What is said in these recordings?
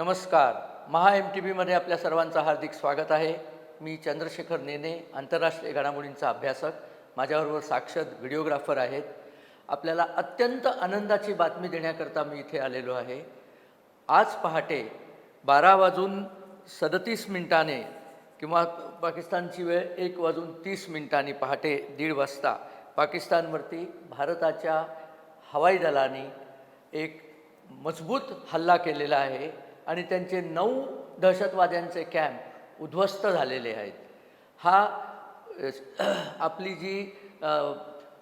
नमस्कार. महा M T व्हीमध्ये आपल्या सर्वांचं हार्दिक स्वागत आहे. मी चंद्रशेखर नेने आंतरराष्ट्रीय घडामोडींचा अभ्यासक. माझ्याबरोबर साक्षात व्हिडिओग्राफर आहेत. आपल्याला अत्यंत आनंदाची बातमी देण्याकरता मी इथे आलेलो आहे. आज पहाटे बारा वाजून सदतीस मिनिटाने किंवा पाकिस्तानची वेळ एक वाजून तीस मिनिटांनी पहाटे दीड वाजता पाकिस्तानवरती भारताच्या हवाई दलाने एक मजबूत हल्ला केलेला आहे. आणि त्यांचे नऊ दहशतवाद्यांचे कॅम्प उद्ध्वस्त झालेले आहेत. हा आपली जी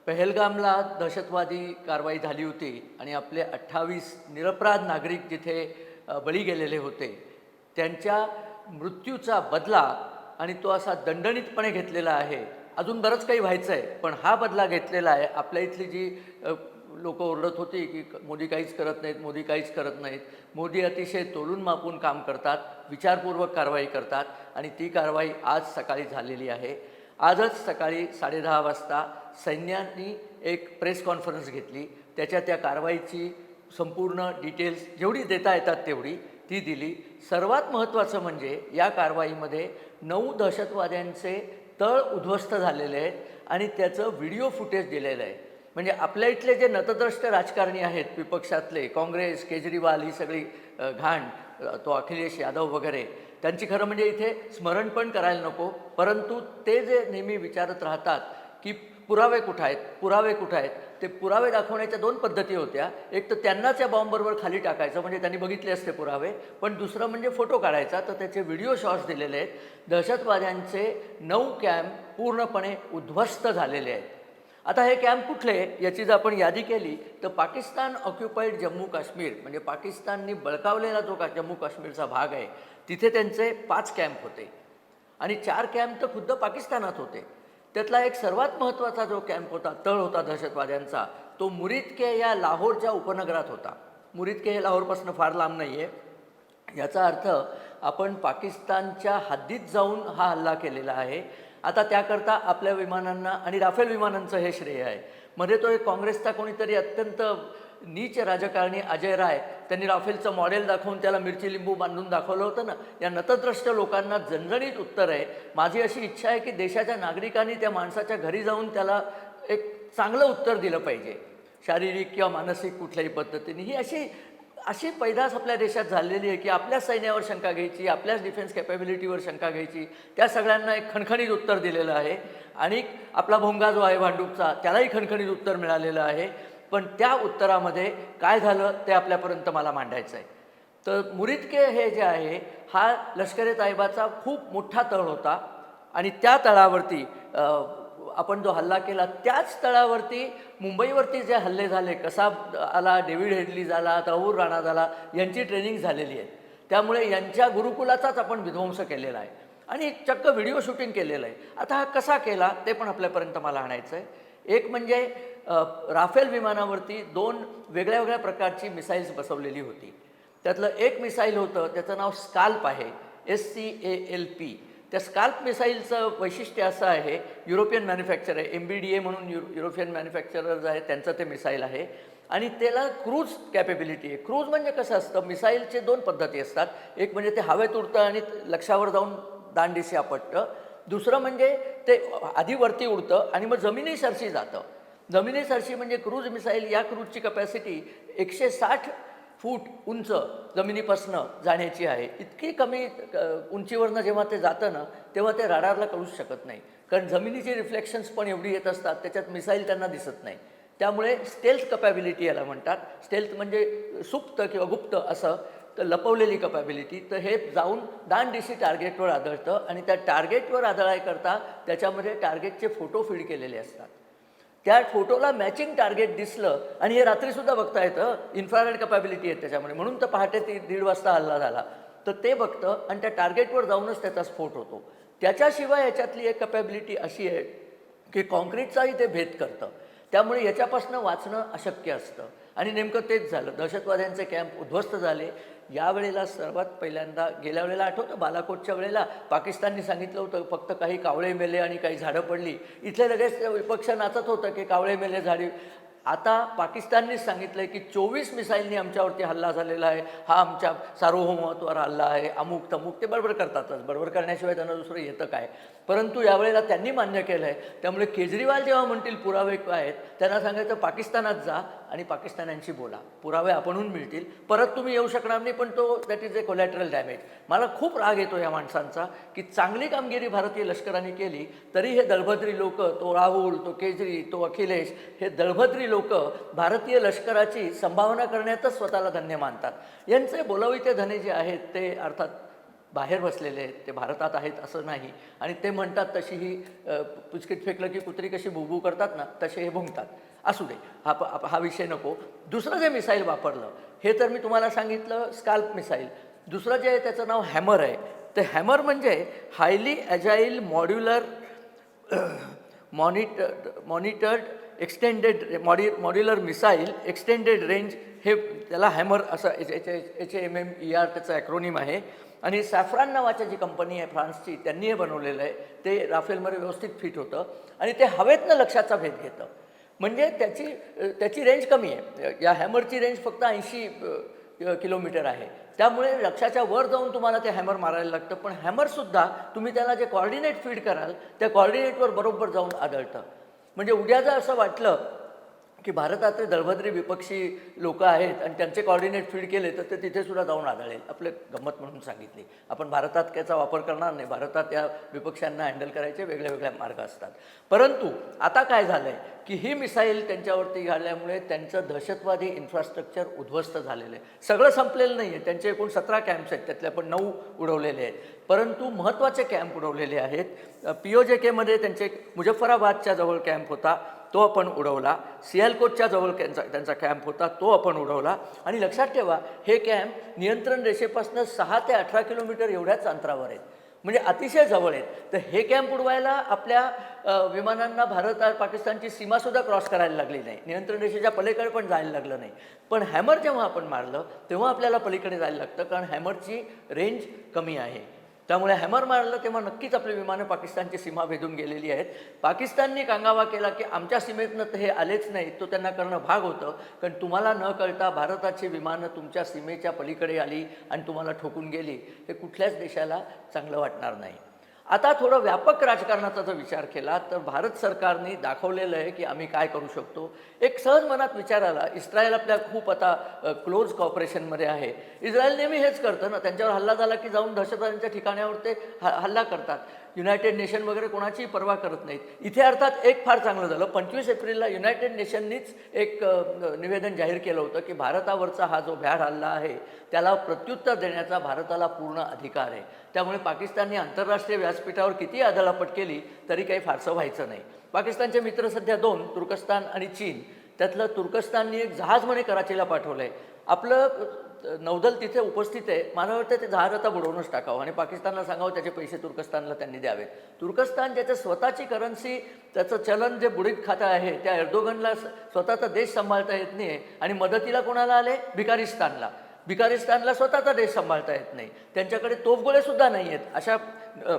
पहलगामला दहशतवादी कारवाई झाली होती आणि आपले अठ्ठावीस निरपराध नागरिक जिथे बळी गेलेले होते त्यांच्या मृत्यूचा बदला आणि तो असा दणदणीतपणे घेतलेला आहे. अजून बरंच काही व्हायचं आहे पण हा बदला घेतलेला आहे. आपल्या इथली जी लोक ओरडत होती की मोदी काहीच करत नाहीत मोदी काहीच करत नाहीत. मोदी अतिशय तोलून मापून काम करतात विचारपूर्वक कारवाई करतात आणि ती कारवाई आज सकाळी झालेली आहे. आजच सकाळी साडेदहा वाजता सैन्यानी एक प्रेस कॉन्फरन्स घेतली. त्याच्या त्या कारवाईची संपूर्ण डिटेल्स जेवढी देता येतात तेवढी ती दिली. सर्वात महत्त्वाचं म्हणजे या कारवाईमध्ये नऊ दहशतवाद्यांचे तळ उद्ध्वस्त झालेले आहेत आणि त्याचं व्हिडिओ फुटेज दिलेलं आहे. म्हणजे आपल्या इथले जे नतद्रष्ट राजकारणी आहेत विपक्षातले काँग्रेस केजरीवाल ही सगळी घाण तो अखिलेश यादव वगैरे त्यांची खरं म्हणजे इथे स्मरण पण करायला नको. परंतु ते जे नेहमी विचारत राहतात की पुरावे कुठं आहेत पुरावे कुठं आहेत ते पुरावे दाखवण्याच्या दोन पद्धती होत्या. एक तर त्यांनाच या बॉम्बरवर खाली टाकायचं म्हणजे त्यांनी बघितले असते पुरावे. पण दुसरं म्हणजे फोटो काढायचा तर त्याचे व्हिडिओ शॉट्स दिलेले आहेत. दहशतवाद्यांचे नऊ कॅम्प पूर्णपणे उद्ध्वस्त झालेले आहेत. आता हे कॅम्प कुठले? याची जर आपण यादी केली तर पाकिस्तान ऑक्युपाईड जम्मू काश्मीर म्हणजे पाकिस्ताननी बळकावलेला जो का जम्मू काश्मीरचा भाग आहे तिथे त्यांचे पाच कॅम्प होते. आणि चार कॅम्प तर खुद्द पाकिस्तानात होते. त्यातला एक सर्वात महत्त्वाचा जो कॅम्प होता तळ होता दहशतवाद्यांचा तो मुरिदके या लाहोरच्या उपनगरात होता. मुरिदके हे लाहोरपासून फार लांब नाही आहे याचा अर्थ आपण पाकिस्तानच्या हद्दीत जाऊन हा हल्ला केलेला आहे. आता त्याकरता आपल्या विमानांना आणि राफेल विमानांचं हे श्रेय आहे. मध्ये तो एक काँग्रेसचा कोणीतरी अत्यंत नीच राजकारणी अजय राय त्यांनी राफेलचं मॉडेल दाखवून त्याला मिरची लिंबू बांधून दाखवलं होतं ना. या नतद्रष्ट लोकांना जणजणीत उत्तर आहे. माझी अशी इच्छा आहे की देशाच्या नागरिकांनी त्या माणसाच्या घरी जाऊन त्याला एक चांगलं उत्तर दिलं पाहिजे. शारीरिक किंवा मानसिक कुठल्याही पद्धतीने. ही अशी अशी पैदास आपल्या देशात झालेली आहे की आपल्याच सैन्यावर शंका घ्यायची आपल्याच डिफेन्स कॅपेबिलिटीवर शंका घ्यायची. त्या सगळ्यांना एक खणखणीत उत्तर दिलेलं आहे. आणि आपला भोंगा जो आहे भांडूपचा त्यालाही खणखणीत उत्तर मिळालेलं आहे. पण त्या उत्तरामध्ये काय झालं ते आपल्यापर्यंत मला मांडायचं आहे. तर मुरिदके हे जे आहे हा लष्करे ए तायबाचा खूप मोठा तळ होता. आणि त्या तळावरती आपण जो हल्ला केला त्याच स्थळावरती मुंबईवरती जे हल्ले झाले कसा आला डेव्हिड हेडली झाला राहुल राणा झाला यांची ट्रेनिंग झालेली आहे. त्यामुळे यांच्या गुरुकुलाचाच आपण विध्वंस केलेला आहे. आणि चक्क व्हिडिओ शूटिंग केलेलं आहे. आता हा कसा केला ते पण आपल्यापर्यंत मला आणायचं आहे. एक म्हणजे राफेल विमानावरती दोन वेगळ्या वेगळ्या प्रकारची मिसाईल्स बसवलेली होती. त्यातलं एक मिसाईल होतं त्याचं नाव scalp S C A L P P. त्या स्काल्प मिसाईलचं वैशिष्ट्य असं आहे युरोपियन मॅन्युफॅक्चर आहे एम बी डी ए म्हणून यु युरोपियन मॅन्युफॅक्चरर्स आहे त्यांचं ते मिसाईल आहे. आणि त्याला क्रूज कॅपेबिलिटी आहे. क्रूज म्हणजे कसं असतं? मिसाईलचे दोन पद्धती असतात. एक म्हणजे ते हवेत उडतं आणि लक्षावर जाऊन दांडीशी आपटतं. दुसरं म्हणजे ते आधी वरती उडतं आणि मग जमिनीसरशी जातं. जमिनीसरशी म्हणजे क्रूज मिसाईल या क्रूजची कपॅसिटी एकशे साठ फूट उंच जमिनीपासनं जाण्याची आहे. इतकी कमी उंचीवरनं जेव्हा ते जातं ना तेव्हा ते राडारला कळूच शकत नाही. कारण जमिनीची रिफ्लेक्शन्स पण एवढी येत असतात त्याच्यात मिसाईल त्यांना दिसत नाही. त्यामुळे स्टेल्थ कपॅबिलिटी याला म्हणतात. स्टेल्थ म्हणजे सुप्त किंवा गुप्त असं तर लपवलेली कपॅबिलिटी तर हे जाऊन दान दिशी टार्गेटवर आदळतं आणि त्या टार्गेटवर आदळायकरता त्याच्यामध्ये टार्गेटचे फोटो फीड केलेले असतात. त्या फोटोला मॅचिंग टार्गेट दिसलं आणि हे रात्रीसुद्धा बघता येतं. इन्फ्रारेड कपॅबिलिटी आहे त्याच्यामध्ये. म्हणून तर पहाटे ती दीड वाजता हल्ला झाला. तर ते बघतं आणि त्या टार्गेटवर जाऊनच त्याचा स्फोट होतो. त्याच्याशिवाय याच्यातली एक कपॅबिलिटी अशी आहे की कॉन्क्रीटचाही ते भेद करतं. त्यामुळे याच्यापासून वाचणं अशक्य असतं. आणि नेमकं तेच झालं. दहशतवाद्यांचे कॅम्प उद्ध्वस्त झाले. यावेळेला सर्वात पहिल्यांदा गेल्या वेळेला आठवतं बालाकोटच्या वेळेला पाकिस्ताननी सांगितलं होतं फक्त काही कावळे मेले आणि काही झाडं पडली. इथले लगेच विपक्ष नाचत होतं की कावळे मेले झाडे. आता पाकिस्ताननीच सांगितलं आहे की चोवीस मिसाईलनी आमच्यावरती हल्ला झालेला आहे. हा आमच्या सार्वभौमत्वावर हल्ला आहे. अमुक तमुक ते बरोबर करतातच. बरोबर करण्याशिवाय त्यांना दुसरं येतं काय? परंतु यावेळेला त्यांनी मान्य केलं आहे त्यामुळे केजरीवाल जेव्हा म्हणतील पुरावे आहेत त्यांना सांगायचं पाकिस्तानात जा. आणि पाकिस्तानांशी बोला. पुरावे आपणहून मिळतील. परत तुम्ही येऊ शकणार नाही पण तो that is a collateral damage मला खूप राग येतो या माणसांचा की चांगली कामगिरी भारतीय लष्कराने केली तरी हे दळभद्री लोक तो राहुल तो केजरी तो अखिलेश हे दळभद्री लोक भारतीय लष्कराची संभावना करण्यातच स्वतःला धन्य मानतात. यांचे बोलविते धने जे आहेत ते अर्थात बाहेर बसलेले आहेत ते भारतात आहेत असं नाही. आणि ते म्हणतात तशी ही पुचकीट पुचकीत फेकलं की कुत्री कशी बुबू करतात ना तसे हे भुंकतात. असू दे हा प- हा- विषय नको. दुसरं जे मिसाईल वापरलं हे तर मी तुम्हाला सांगितलं स्काल्प मिसाईल. दुसरं जे आहे त्याचं नाव हॅमर आहे. ते हॅमर म्हणजे highly agile modular monit monitored extended modu modular missile extended range हे त्याला हॅमर असं H H H M M E R त्याचं ॲक्रोनिम आहे. आणि सॅफ्रान नावाच्या जी कंपनी आहे फ्रान्सची त्यांनी हे बनवलेलं आहे. ते राफेलमध्ये व्यवस्थित फिट होतं. आणि ते हवेतनं लक्षाचा भेद घेतं. म्हणजे त्याची त्याची रेंज कमी आहे. या हॅमरची रेंज फक्त ऐंशी किलोमीटर आहे. त्यामुळे लक्षाच्या वर जाऊन तुम्हाला ते हॅमर मारायला लागतं. पण हॅमरसुद्धा तुम्ही त्याला जे कॉर्डिनेट फीड कराल त्या कॉर्डिनेटवर बरोबर जाऊन आदळतं. म्हणजे उद्या जर असं वाटलं की भारतातले दळभद्री विपक्षी लोक आहेत आणि त्यांचे कॉर्डिनेट फीड केले तर ते तिथेसुद्धा जाऊन आढळेल. आपले गंमत म्हणून सांगितली. आपण भारतात त्याचा वापर करणार नाही. भारतात या विपक्षांना हँडल करायचे वेगळे वेगळे मार्ग असतात. परंतु आता काय झालं आहे की ही मिसाईल त्यांच्यावरती घालल्यामुळे त्यांचं दहशतवादी इन्फ्रास्ट्रक्चर उद्ध्वस्त झालेलं आहे. सगळं संपलेलं नाही आहे. त्यांचे एकूण सतरा कॅम्प्स आहेत. त्यातले आपण नऊ उडवलेले आहेत. परंतु महत्त्वाचे कॅम्प उडवलेले आहेत. पी ओ जे केमध्ये त्यांचे एक मुजफ्फराबादच्या जवळ कॅम्प होता. तो आपण उडवला. सियालकोटच्या जवळ त्यांचा त्यांचा कॅम्प होता तो आपण उडवला. आणि लक्षात ठेवा हे कॅम्प नियंत्रण रेषेपासून सहा ते अठरा किलोमीटर एवढ्याच अंतरावर आहेत. म्हणजे अतिशय जवळ आहेत. तर हे कॅम्प उडवायला आपल्या विमानांना भारत आणि पाकिस्तानची सीमासुद्धा क्रॉस करायला लागली नाही. नियंत्रण रेषेच्या पलीकडे पण जायला लागलं नाही. पण हॅमर जेव्हा आपण मारलं तेव्हा आपल्याला पलीकडे जायला लागतं कारण हॅमरची रेंज कमी आहे. त्यामुळे हॅमर मारलं तेव्हा नक्कीच आपली विमानं पाकिस्तानची सीमा भेदून गेलेली आहेत. पाकिस्ताननी कांगावा केला की आमच्या सीमेतनं तर हे आलेच नाही तो त्यांना करणं भाग होतं. कारण तुम्हाला न कळता भारताची विमानं तुमच्या सीमेच्या पलीकडे आली आणि तुम्हाला ठोकून गेली. हे कुठल्याच देशाला चांगलं वाटणार नाही. आता थोडं व्यापक राजकारणाचा जर विचार केला तर भारत सरकारने दाखवलेलं आहे की आम्ही काय करू शकतो. एक सहज मनात विचार आला इस्रायल आपल्या खूप आता क्लोज कॉपरेशनमध्ये आहे. इस्रायल नेहमी हेच करतं ना त्यांच्यावर हल्ला झाला की जाऊन दहशतवाद्यांच्या ठिकाण्यावर ते हल्ला करतात. युनायटेड नेशन वगैरे कोणाचीही पर्वा करत नाहीत. इथे अर्थात एक फार चांगलं झालं. पंचवीस एप्रिलला युनायटेड नेशननीच एक निवेदन जाहीर केलं होतं की भारतावरचा हा जो भ्याड हल्ला आहे त्याला प्रत्युत्तर देण्याचा भारताला पूर्ण अधिकार आहे. त्यामुळे पाकिस्तानने आंतरराष्ट्रीय व्यासपीठावर किती आदळापट केली तरी काही फारसं व्हायचं नाही. पाकिस्तानचे मित्र सध्या दोन तुर्कस्तान आणि चीन. त्यातलं तुर्कस्ताननी एक जहाज म्हणे कराचीला पाठवलं आहे आपलं नौदल तिथे उपस्थित आहे. मला वाटतं ते जहाज आता बुडवूनच टाकावं. आणि पाकिस्तानला सांगावं त्याचे पैसे तुर्कस्तानला त्यांनी द्यावेत. तुर्कस्तान ज्याचं स्वतःची करन्सी त्याचं चलन जे बुडीत खातं आहे त्या एर्दोगनला स्वतःचा देश सांभाळता येत नाही. आणि मदतीला कोणाला आले? भिकारिस्तानला. भिकारिस्तानला स्वतःचा देश सांभाळता येत नाही. त्यांच्याकडे तोफगोळेसुद्धा नाही आहेत अशा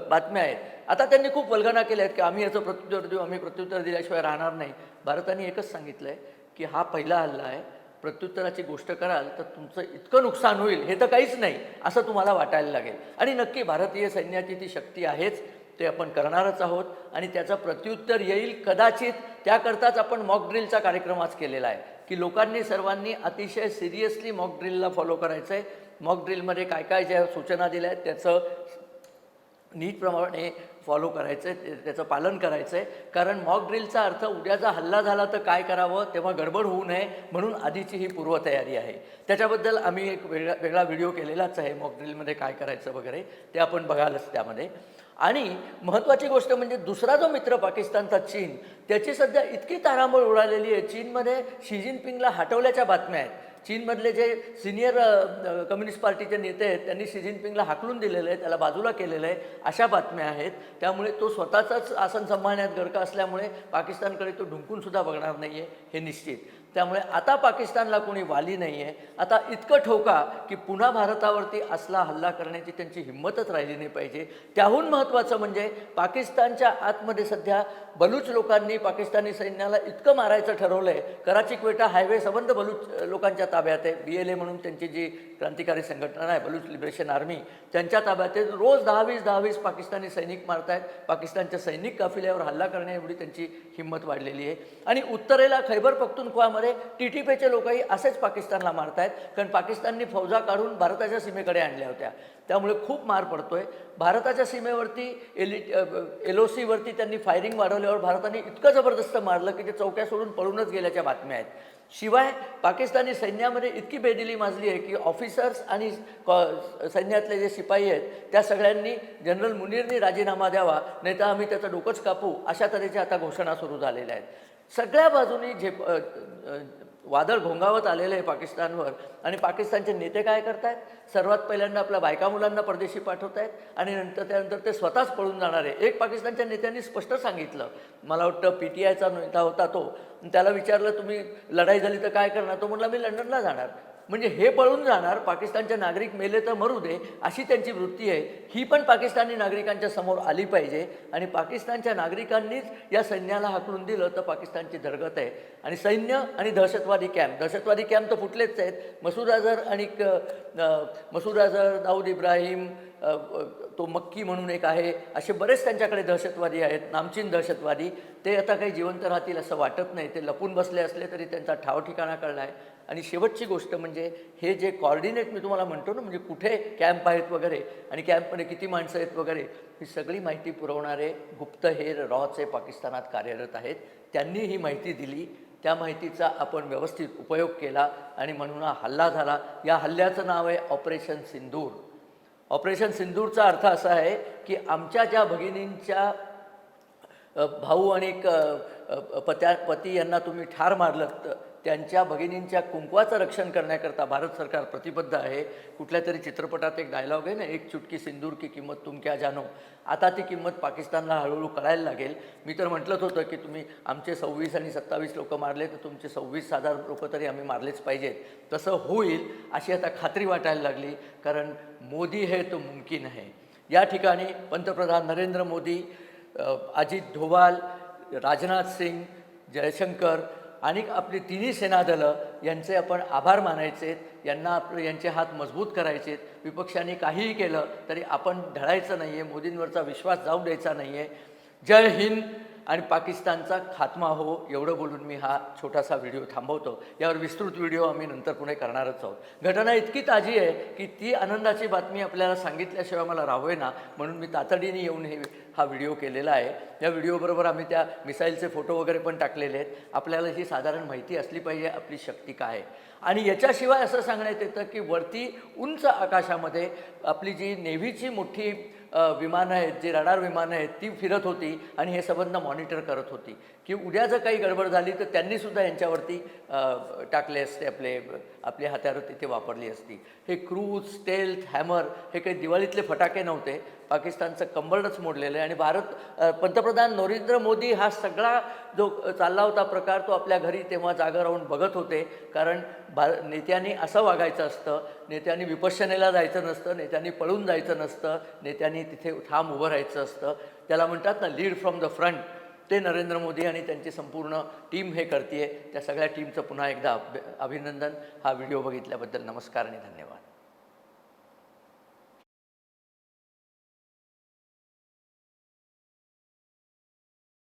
बातम्या आहेत. आता त्यांनी खूप वल्गना केल्या आहेत की आम्ही याचं प्रत्युत्तर देऊ आम्ही प्रत्युत्तर दिल्याशिवाय राहणार नाही. भारताने एकच सांगितलं आहे की हा पहिला हल्ला आहे. प्रत्युत्तराची गोष्ट कराल तर तुमचं इतकं नुकसान होईल हे तर काहीच नाही असं तुम्हाला वाटायला लागेल. आणि नक्की भारतीय सैन्याची ती शक्ती आहेच ते आपण करणारच आहोत. आणि त्याचं प्रत्युत्तर येईल कदाचित त्याकरताच आपण मॉक ड्रिलचा कार्यक्रम आज केलेला आहे. की लोकांनी सर्वांनी अतिशय सिरियसली मॉक ड्रिलला फॉलो करायचं आहे मॉक ड्रिलमध्ये काय काय ज्या सूचना दिल्या आहेत त्याचं नीटप्रमाणे फॉलो करायचं आहे त्याचं पालन करायचं आहे कारण मॉक ड्रिलचा अर्थ उद्याचा हल्ला झाला तर काय करावं तेव्हा गडबड होऊ नये म्हणून आधीची ही पूर्वतयारी आहे. त्याच्याबद्दल आम्ही एक वेगळा वेगळा व्हिडिओ केलेलाच आहे मॉक ड्रिलमध्ये काय करायचं वगैरे ते आपण बघालच त्यामध्ये. आणि महत्त्वाची गोष्ट म्हणजे दुसरा जो मित्र पाकिस्तानचा चीन त्याची सध्या इतकी तारांबळ उडालेली आहे. चीनमध्ये शी जिनपिंगला हटवल्याच्या बातम्या आहेत. चीनमधले जे सिनियर कम्युनिस्ट पार्टीचे नेते आहेत त्यांनी शी जिनपिंगला हाकलून दिलेलं आहे त्याला बाजूला केलेलं आहे अशा बातम्या आहेत. त्यामुळे तो स्वतःचाच आसन सांभाळण्यात गरका असल्यामुळे पाकिस्तानकडे तो ढुंकूनसुद्धा बघणार नाही आहे हे निश्चित. त्यामुळे आता पाकिस्तानला कोणी वाली नाही आहे आता इतकं ठोका की पुन्हा भारतावरती असला हल्ला करण्याची त्यांची हिंमतच राहिली नाही पाहिजे. त्याहून महत्त्वाचं म्हणजे पाकिस्तानच्या आतमध्ये सध्या बलूच लोकांनी पाकिस्तानी सैन्याला इतकं मारायचं ठरवलं आहे कराची क्वेटा हायवे संबंध बलूच लोकांच्या ताब्यात आहे. बी एल ए म्हणून त्यांची जी क्रांतिकारी संघटना आहे बलूच लिबरेशन आर्मी त्यांच्या ताब्यात आहे. रोज दहावीस दहावीस पाकिस्तानी सैनिक मारत आहेत पाकिस्तानच्या सैनिक काफिल्यावर हल्ला करण्या एवढी त्यांची हिंमत वाढलेली आहे. आणि उत्तरेला खैबर पख्तुनख्वामध्ये टी टी पेचे लोकही असेच पाकिस्तानला मारत आहेत कारण पाकिस्ताननी फौजा काढून भारताच्या सीमेकडे आणल्या होत्या. त्यामुळे खूप मार पडतो आहे भारताच्या सीमेवरती एल एल ओ सीवरती त्यांनी फायरिंग वाढवल्यावर भारताने इतकं जबरदस्त मारलं की ते चौक्या सोडून पळूनच गेल्याच्या बातम्या आहेत. शिवाय पाकिस्तानी सैन्यामध्ये इतकी बेदिली माजली आहे की ऑफिसर्स आणि कॉ- सैन्यातले जे शिपाई आहेत त्या सगळ्यांनी जनरल मुनीरनी राजीनामा द्यावा नाही तर आम्ही त्याचं डोकंच कापू अशा तऱ्हेच्या आता घोषणा सुरू झालेल्या आहेत. सगळ्या बाजूनी झेप वादळ घोंगावत आलेलं आहे पाकिस्तानवर. आणि पाकिस्तानचे नेते काय करतायत? सर्वात पहिल्यांदा आपल्या बायका मुलांना परदेशी पाठवत आहेत आणि नंतर त्यानंतर ते स्वतःच पळून जाणार आहे. एक पाकिस्तानच्या नेत्यांनी स्पष्ट सांगितलं. मला वाटतं पी टी आयचा नेता होता तो. त्याला विचारलं तुम्ही लढाई झाली तर काय करणार? तो म्हटला मी लंडनला जाणार. म्हणजे हे पळून जाणार पाकिस्तानचे नागरिक मेले तर मरू दे अशी त्यांची वृत्ती आहे. ही पण पाकिस्तानी नागरिकांच्या समोर आली पाहिजे आणि पाकिस्तानच्या नागरिकांनीच या सैन्याला हाकलून दिलं तर पाकिस्तानची धरगत आहे. आणि सैन्य आणि दहशतवादी कॅम्प दहशतवादी कॅम्प तर फुटलेच आहेत. मसूद अझर आणि मसूद अझर दाऊद इब्राहिम तो मक्की म्हणून एक आहे. असे बरेच त्यांच्याकडे दहशतवादी आहेत नामचीन दहशतवादी. ते आता काही जिवंत राहतील असं वाटत नाही. ते लपून बसले असले तरी त्यांचा ठाव ठिकाणा कळला आहे आणि शेवटची गोष्ट म्हणजे हे जे कॉर्डिनेट मी तुम्हाला म्हणतो ना म्हणजे कुठे कॅम्प आहेत वगैरे आणि कॅम्पमध्ये किती माणसं आहेत वगैरे ही सगळी माहिती पुरवणारे गुप्तहेर रॉचे पाकिस्तानात कार्यरत आहेत. त्यांनी ही माहिती दिली. त्या माहितीचा आपण व्यवस्थित उपयोग केला आणि म्हणून हा हल्ला झाला. या हल्ल्याचं नाव आहे ऑपरेशन सिंदूर. ऑपरेशन सिंदूरचा अर्थ असा आहे की आमच्या ज्या भगिनींच्या भाऊ आणि पत्या पती यांना तुम्ही ठार मारलं त्यांच्या भगिनींच्या कुंकवाचं रक्षण करण्याकरता भारत सरकार प्रतिबद्ध आहे. कुठल्या तरी चित्रपटात एक डायलॉग आहे ना एक चुटकी सिंदूर की किंमत तुमक्या जानो. आता ती किंमत पाकिस्तानला हळूहळू कळायला लागेल. मी तर म्हटलंच होतं की तुम्ही आमचे सव्वीस आणि सत्तावीस लोक मारले तर तुमचे सव्वीस हजार लोक तरी आम्ही मारलेच पाहिजेत. तसं होईल अशी आता खात्री वाटायला लागली कारण मोदी हे तो मुमकिन आहे. या ठिकाणी पंतप्रधान नरेंद्र मोदी अजित धोवाल राजनाथ सिंग जयशंकर आणि आपली तिन्ही सेनादलं यांचे आपण आभार मानायचे यांना आपलं यांचे हात मजबूत करायचे विपक्षांनी काहीही केलं तरी आपण ढळायचं नाही आहे मोदींवरचा विश्वास जाऊ द्यायचा नाही आहे जय हिंद आणि पाकिस्तानचा खात्मा हो एवढं बोलून मी हा छोटासा व्हिडिओ थांबवतो. यावर विस्तृत व्हिडिओ आम्ही नंतर पुढे करणारच आहोत. घटना इतकी ताजी आहे की ती आनंदाची बातमी आपल्याला सांगितल्याशिवाय मला राहावे म्हणून मी तातडीने येऊन हे हा व्हिडिओ केलेला आहे. या व्हिडिओबरोबर आम्ही त्या मिसाईलचे फोटो वगैरे पण टाकलेले आहेत. आपल्याला ही साधारण माहिती असली पाहिजे आपली शक्ती काय आहे. आणि याच्याशिवाय असं सांगण्यात येतं की वरती उंच आकाशामध्ये आपली जी नेव्हीची मोठी विमानं आहेत जे रडार विमानं आहेत ती फिरत होती आणि हे संबंध मॉनिटर करत होती. की उद्या जर काही गडबड झाली तर त्यांनीसुद्धा यांच्यावरती टाकले असते आपले आपले हत्यारं तिथे वापरली असती. हे क्रूज स्टेल्थ हॅमर हे काही दिवाळीतले फटाके नव्हते. पाकिस्तानचं कंबरडच मोडलेलं आहे. आणि भारत पंतप्रधान नरेंद्र मोदी हा सगळा जो चालला होता प्रकार तो आपल्या घरी तेव्हा जागा राहून बघत होते. कारण भा नेत्यांनी असं वागायचं असतं नेत्यांनी विपश्यनेला जायचं नसतं नेत्यांनी पळून जायचं नसतं नेत्यांनी तिथे ठाम उभं राहायचं असतं. त्याला म्हणतात ना लीड फ्रॉम द फ्रंट ते नरेंद्र मोदी आणि त्यांची संपूर्ण टीम हे करते त्या सगळ्या टीमचं पुन्हा एकदा अभिनंदन. हा व्हिडिओ बघितल्याबद्दल नमस्कार आणि धन्यवाद.